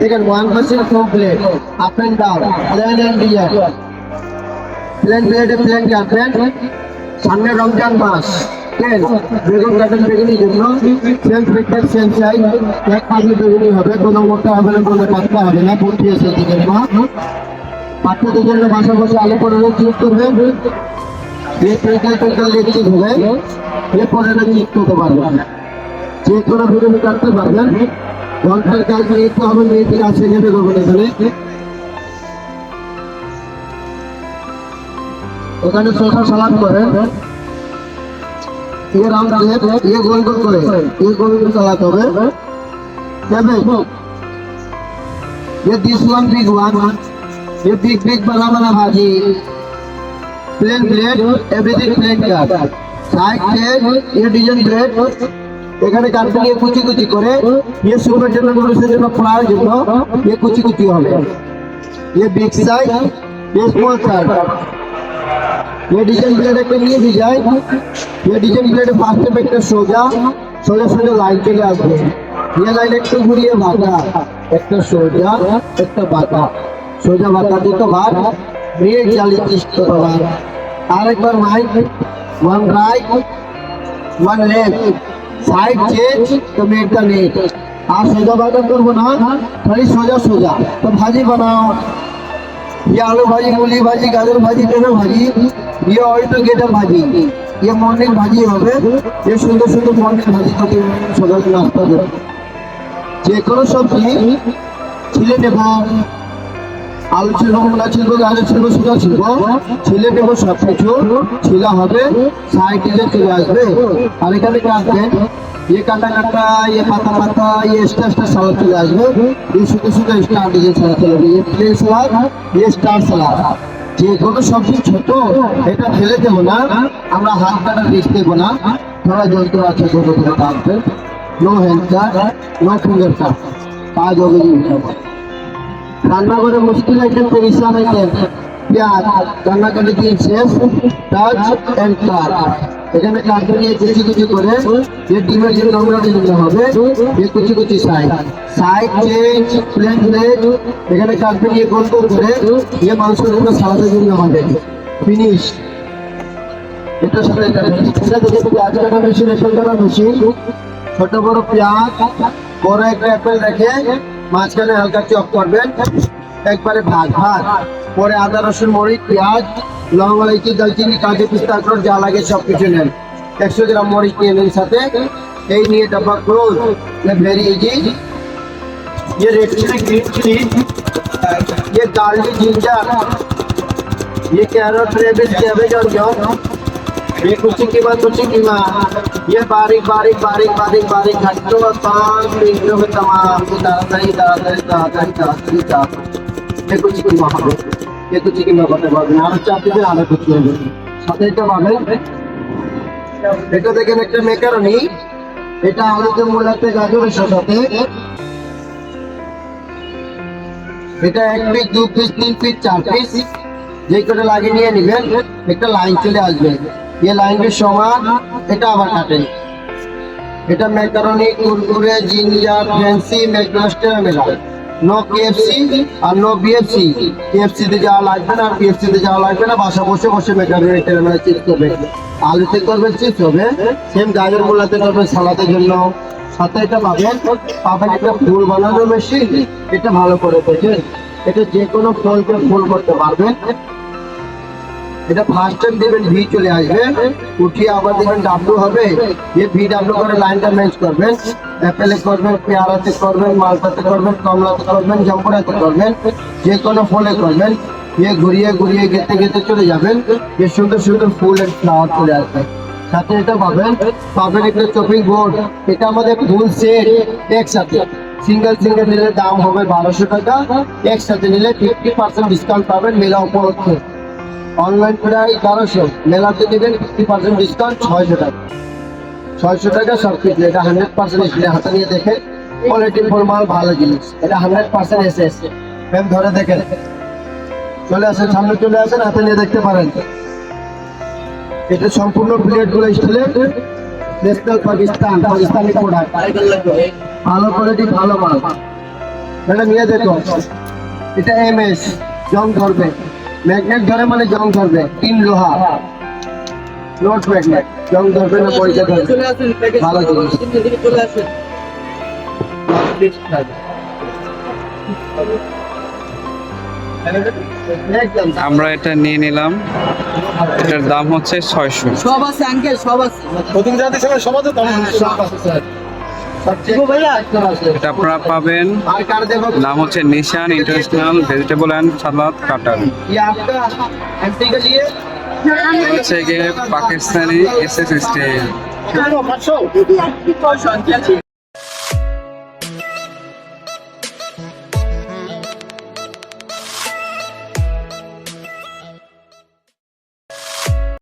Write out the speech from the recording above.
Taken one person from plane, up and down, plane and rear. Plane plate, plane can, plane. সামনে রমজান মাস plain বেগুন কাটন বেগুনি জন্য। সেম ফিটনেস সেম সাইজ এক পাশে বেগুনি হবে। কোনো মোটা হবে না কোনো পাতলা হবে না। ভর্তি আছে চিকেন মা বাচ্চাদের জন্য বাসা বসে আলো পনেরো চিপ করবে। পেট্রোল পেট্রোল দিয়ে চিপ হবে এরপরে চিপ করতে পারবে। যে কোনো ভিডিও কাটতে পারবেন ঘন্টার কাজ মিনিট হবে মিনিট থেকে আশি সেকেন্ডে করবেন এখানে ওখানে শসা সালাদ করেন ये राम शेप ये गोल गोल करे ये गोल गोल चलाते হবে तबे ये दिस वन बिग वन ये बिग बिग बड़ा बड़ा भाजी plain plate everything plain cut side plate ये डिजाइन प्लेट এখানে কাটতে নিয়ে কুচি কুচি করে ये সুপার জন্য মানুষের জন্য ফ্রাই জন্য ये কুচি কুচি হবে ये बिग साइज ये स्मॉल साइज ये डिजाइन प्लेट একটা নিয়ে भी যায় ये डिजाइन प्लेट ফার্স্ট স্টেপ একটা সোজা সোজা সোজা লাইন চলে আসবে ये লাইন একটু ঘুরিয়ে বাঁকা একটা সোজা একটা বাঁকা সোজা বাঁকা দুটো ভাগ মিনিট চালিশ ত্রিশটা বার আরেকবার right one right one left side change তো মিনিটটা নেট আর সোজা বাঁকা করবো না খালি সোজা সোজা তো ভাজি বানাও ये आलू भाजी मूली भाजी गाजर भाजी টেনা ভাজি ये ऑयल टू गेटर ভাজি ये মর্নিং ভাজি হবে ये সুন্দর সুন্দর মর্নিং ভাজি খেতে সকালে নাস্তা দেবে যে কোনো সবজি ছিলে নেব আলু ছিল মূলা ছিল গাজর ছিল সুজা ছিল ছিলে নেব সব কিছু ছিলা হবে সাইড দিকে চলে আসবে আর এখানে কাটবেন ये काटा काटा ये पाता पाता ये एक्स्ट्रा एक्स्ट्रा सलाद चले আসবে ये শুধু শুধু স্টার ডিজাইন সলাদ চলে আসবে ये প্লেন সলাদ ये স্টার সলাদ যে কোনো সবজি ছোট এটা ফেলে দেবো না আমরা হাত কাটা রিস্ক দেবো না থোড়া যন্ত্র আছে ছোট করে কাটবে no hand cut no finger cut কাজ হবে জিনিসটা রান্নাঘরে মুশকিল আইটেম তো ইসলাম আইটেম। পেঁয়াজ, রান্নাঘরে দিয়ে শেষ টাচ এন্ড কাট এখানে কাটতে নিয়ে কুচি কুচি করে যে ডিমের যে নোংরা দিতে হবে, যে কুচি কুচি side. Side change plain plate এখানে কাটতে নিয়ে গোল গোল করে যে মাংসগুলো সালাদের জন্য হবে। ফিনিশ এটার সাথে এটা এটা দেখে পেঁয়াজ কাটা মেশিন এসব কাটা মেশিন ছোট বড় পেঁয়াজ, বড় একটা অ্যাপেল রেখে মাঝখানে হালকা চপ করবেন একবারে ভাগ ভাগ পরে আদা রসুন মরিচ পেঁয়াজ লং ইলাইচি দালচিনি কাজু পিস্তা আখরোট যা লাগে সব কিছু নেন একশো গ্রাম মরিচ নিয়ে নেন সাথে এই নিয়ে ডাব্বা ক্লোজ ভেরি ইজি ये रेड चिली ग्रीन चिली ये गार्लिक जिंजर ये कैरेट रेबिस कैबेज और जॉन ये कुछ की बात कुछ की माँ ये बारीक बारीक बारीक बारीक बारीक घंटों और पाँच मिनटों में तमाम ये ताड़ाताड़ी ताड़ाताड़ी ताड़ाताड़ी ताड़ाताड़ी ताड़ाताड़ी ये कुछ की माँ হবে ये कुछ की মাঁ করতে পারবেন আরো চাপ দিবেন আরো কুচি হবে সাথে এটা পাবেন এটা দেখেন একটা মেকারনি এটা আলুতে মূলাতে গাজরের সাথে এটা এক পিস দু পিস তিন পিস চার পিস যে করে লাগিয়ে নিয়ে নিবেন একটা লাইন চলে আসবে এ লাইনটি সমান, এটা আবার কাটেন এটা ম্যাকারনি কুরকুরে জিঞ্জার ফ্যান্সি ম্যাকডোনাস্টের মেলা নো কেএফসি আর নো বিএফসি কেএফসি তে যাওয়া লাগবে না, আর বিএফসি তে যাওয়া লাগবে না, বাসা বসে বসে ম্যাকারনি টেরামেলা চিপস করবে। আলুতে করবেন চিপস হবে। সেম গাজর, মোলাতে করবেন সালাদের জন্য। সাথে এটা পাবেন পাবেন একটা ফুল বানানোর মেশিন এটা ভালো করে বোঝেন এটা যে কোনো ফলকে ফুল করতে পারবেন। এটা ফার্স্ট টাইম দেবেন ভি চলে আসবে। উঠিয়ে আবার দেবেন ডাব্লু হবে। যে ভি ডাব্লু করে লাইনটা ম্যাচ করবেন। অ্যাপেলে করবেন, পেয়ারাতে করবেন মালটাতে করবেন, কমলাতে করবেন জম্পরাতে করবেন, যে কোনো ফলে করবেন। ইয়ে ঘুরিয়ে ঘুরিয়ে গেতে গেতে চলে যাবেন, যে সুন্দর সুন্দর ফুল এন্ড ফ্লাওয়ার চলে আসবে। সাথে এটা পাবেন পাবেন একটা চপিং বোর্ড এটা আমাদের ফুল সেট একসাথে। সিঙ্গেল সিঙ্গেল নিলে দাম হবে বারোশো টাকা। একসাথে নিলে ফিফটি পার্সেন্ট ডিসকাউন্ট পাবেন মেলা উপলক্ষে। অনলাইন প্রায় বারোশো। মেলাতে নেবেন ফিফটি পার্সেন্ট ডিসকাউন্ট ছয়শো টাকা। ছয়শো টাকা সব কিছু, এটা হান্ড্রেড পার্সেন্ট এসে হাতে নিয়ে দেখেন। কোয়ালিটি ফুল মাল, ভালো জিনিস। এটা হান্ড্রেড পার্সেন্ট এসে এসে ম্যাম ধরে দেখেন। চলে আসেন, সামনে চলে আসেন, হাতে নিয়ে দেখতে পারেন। এটা সম্পূর্ণ প্লেটগুলো স্টিলের। ন্যাশনাল পাকিস্তান পাকিস্তানি প্রোডাক্ট ভালো কোয়ালিটি ভালো মাল। ম্যাডাম ইয়ে দেখো এটা এম এস জং ধরবে ম্যাগনেট ধরে মানে জং ধরবে তিন লোহা। নোট ম্যাগনেট জং ধরবে না পয়সা ধরবে। চলে আসুন ভালো জিনিস। চলে আসুন। আমরা এটা নিয়ে নিলাম। এটার দাম হচ্ছে ছয়শো। সব আছে আঙ্কেল সব আছে। প্রথম জাতি সময় সমাজ সব আছে এটা আপনারা পাবেন। নাম হচ্ছে Nishan international vegetable and salad cutter. হচ্ছে পাকিস্তানি এস এস